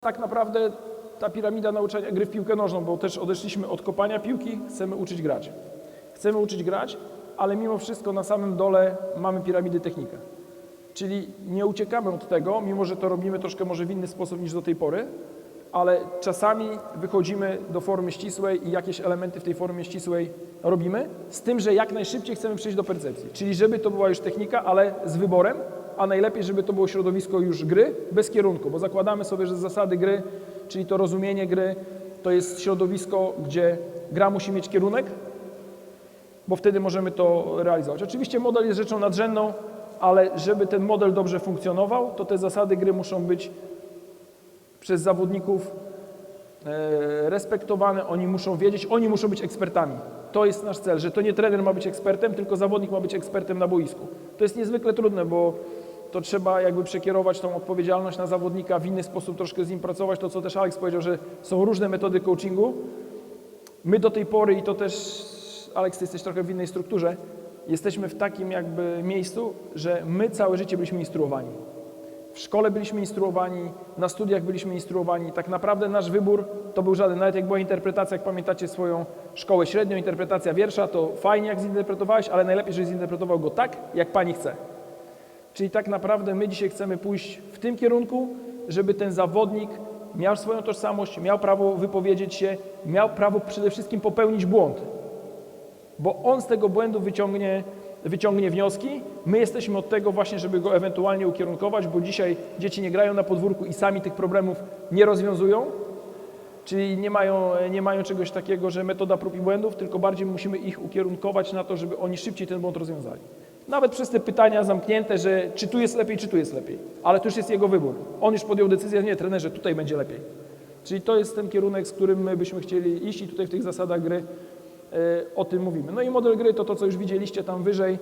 tak naprawdę ta piramida nauczania gry w piłkę nożną, bo też odeszliśmy od kopania piłki, chcemy uczyć grać. Chcemy uczyć grać, ale mimo wszystko na samym dole mamy piramidy technikę. Czyli nie uciekamy od tego, mimo że to robimy troszkę może w inny sposób niż do tej pory, ale czasami wychodzimy do formy ścisłej i jakieś elementy w tej formie ścisłej robimy, z tym, że jak najszybciej chcemy przejść do percepcji. Czyli żeby to była już technika, ale z wyborem, a najlepiej, żeby to było środowisko już gry bez kierunku, bo zakładamy sobie, że zasady gry, czyli to rozumienie gry, to jest środowisko, gdzie gra musi mieć kierunek, bo wtedy możemy to realizować. Oczywiście model jest rzeczą nadrzędną, ale żeby ten model dobrze funkcjonował, to te zasady gry muszą być przez zawodników respektowane, oni muszą wiedzieć, oni muszą być ekspertami. To jest nasz cel, że to nie trener ma być ekspertem, tylko zawodnik ma być ekspertem na boisku. To jest niezwykle trudne, bo to trzeba jakby przekierować tą odpowiedzialność na zawodnika, w inny sposób troszkę z nim pracować. To, co też Alex powiedział, że są różne metody coachingu. My do tej pory, i to też, Alex, ty jesteś trochę w innej strukturze, jesteśmy w takim jakby miejscu, że my całe życie byliśmy instruowani. W szkole byliśmy instruowani, na studiach byliśmy instruowani. Tak naprawdę nasz wybór to był żaden. Nawet jak była interpretacja, jak pamiętacie swoją szkołę średnią, interpretacja wiersza, to fajnie jak zinterpretowałeś, ale najlepiej, żebyś zinterpretował go tak, jak pani chce. Czyli tak naprawdę my dzisiaj chcemy pójść w tym kierunku, żeby ten zawodnik miał swoją tożsamość, miał prawo wypowiedzieć się, miał prawo przede wszystkim popełnić błąd bo on z tego błędu wyciągnie, wyciągnie wnioski. My jesteśmy od tego właśnie, żeby go ewentualnie ukierunkować, bo dzisiaj dzieci nie grają na podwórku i sami tych problemów nie rozwiązują, czyli nie mają, nie mają czegoś takiego, że metoda prób i błędów, tylko bardziej musimy ich ukierunkować na to, żeby oni szybciej ten błąd rozwiązali. Nawet przez te pytania zamknięte, że czy tu jest lepiej, czy tu jest lepiej. Ale to już jest jego wybór. On już podjął decyzję, nie, trenerze, tutaj będzie lepiej. Czyli to jest ten kierunek, z którym my byśmy chcieli iść i tutaj w tych zasadach gry o tym mówimy. No i model gry to to, co już widzieliście tam wyżej.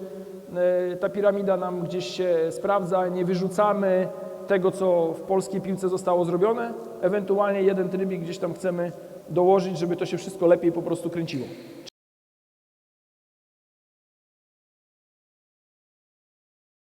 E, Ta piramida nam gdzieś się sprawdza, nie wyrzucamy tego, co w polskiej piłce zostało zrobione. Ewentualnie jeden trybik gdzieś tam chcemy dołożyć, żeby to się wszystko lepiej po prostu kręciło.